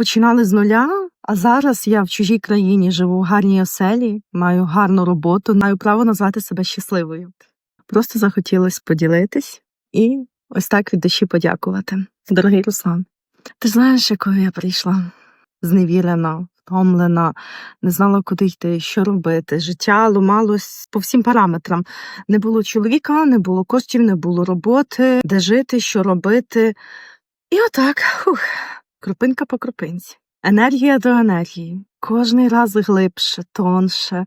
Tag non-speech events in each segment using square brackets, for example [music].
починали з нуля, а зараз я в чужій країні живу в гарній оселі, маю гарну роботу, маю право назвати себе щасливою. Просто захотілося поділитись і ось так від душі подякувати. Дорогий Руслан, ти знаєш, якою я прийшла? Зневірена, втомлена, не знала, куди йти, що робити. Життя ломалось по всім параметрам. Не було чоловіка, не було коштів, не було роботи, де жити, що робити. І отак, фух, крупинка по крупинці. Енергія до енергії. Кожний раз глибше, тонше,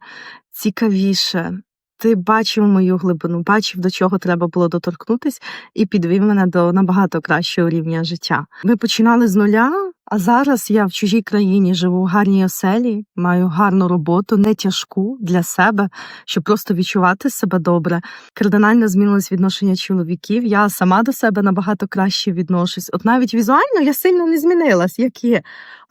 цікавіше. Ти бачив мою глибину, бачив, до чого треба було доторкнутися, і підвів мене до набагато кращого рівня життя. Ми починали з нуля, а зараз я в чужій країні живу в гарній оселі, маю гарну роботу, не тяжку для себе, щоб просто відчувати себе добре. Кардинально змінилось відношення чоловіків. Я сама до себе набагато краще відношусь. От навіть візуально я сильно не змінилась, як є.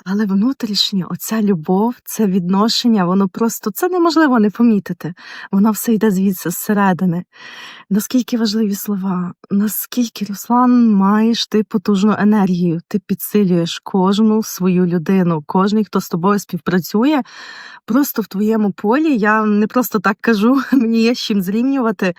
Але внутрішньо, оця любов, це відношення, воно просто це неможливо не помітити. Воно все йде звідси зсередини. Наскільки важливі слова, наскільки, Руслан, маєш ти потужну енергію, ти підсилюєш кожну свою людину, кожний, хто з тобою співпрацює. Просто в твоєму полі я не просто так кажу, [laughs] мені є з чим зрівнювати.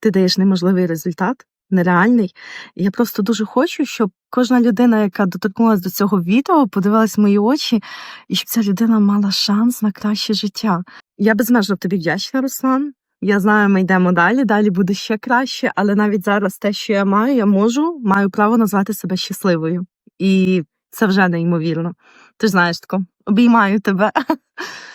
Ти даєш неможливий результат, нереальний. Я просто дуже хочу, щоб кожна людина, яка доторкнулася до цього відео, подивилась мої очі, і щоб ця людина мала шанс на краще життя. Я безмежно тобі вдячна, Руслан. Я знаю, ми йдемо далі, далі буде ще краще, але навіть зараз те, що я маю, я можу, маю право назвати себе щасливою. І це вже неймовірно. Ти ж знаєш тако, обіймаю тебе. [laughs]